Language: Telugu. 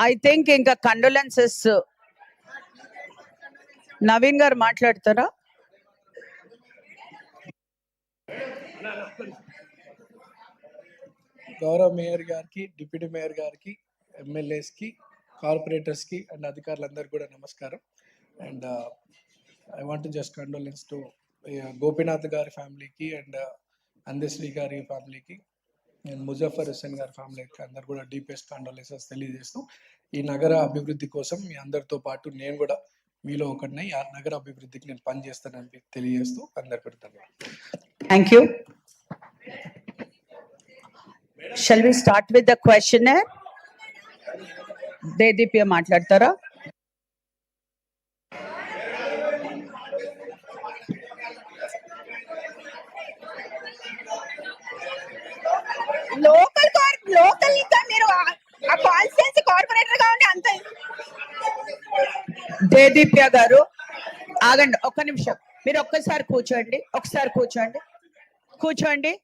ఐ థింక్ ఇంకా కండోలెన్సెస్ నవీన్ గారు మాట్లాడతారా? గౌరవ మేయర్ గారికి డిప్యూటీ మేయర్ గారికి ఎమ్మెల్యేస్కి కార్పొరేటర్స్కి అండ్ అధికారులందరికీ కూడా నమస్కారం. And I want just condolence to Gopinath గారి ఫ్యామిలీకి అండ్ uh, అందశ్రీ గారి ఫ్యామిలీకి నేను ముజఫర్ హుస్సేన్ గారి ఫ్యామిలీకి అందరు కూడా డీపెస్ట్ కండోలెన్సెస్ తెలియజేస్తూ ఈ నగర అభివృద్ధి కోసం మీ అందరితో పాటు నేను కూడా మీలో ఒకటినై ఆ నగర అభివృద్ధికి నేను పనిచేస్తానని తెలియజేస్తూ అందరికీ పెడతాను thank you shall we start with the question Dedeepya మాట్లాడతారా? లోకల్ కార్ లోకల్ ఇంకా మీరు ఆ- కాన్స్టిట్యున్సీ కార్పొరేటర్గా ఉండి అంత. దేదీప్య గారు ఆగండి ఒక్క నిమిషం. మీరు ఒక్కసారి కూర్చోండి ఒకసారి కూర్చోండి. కూర్చోండి.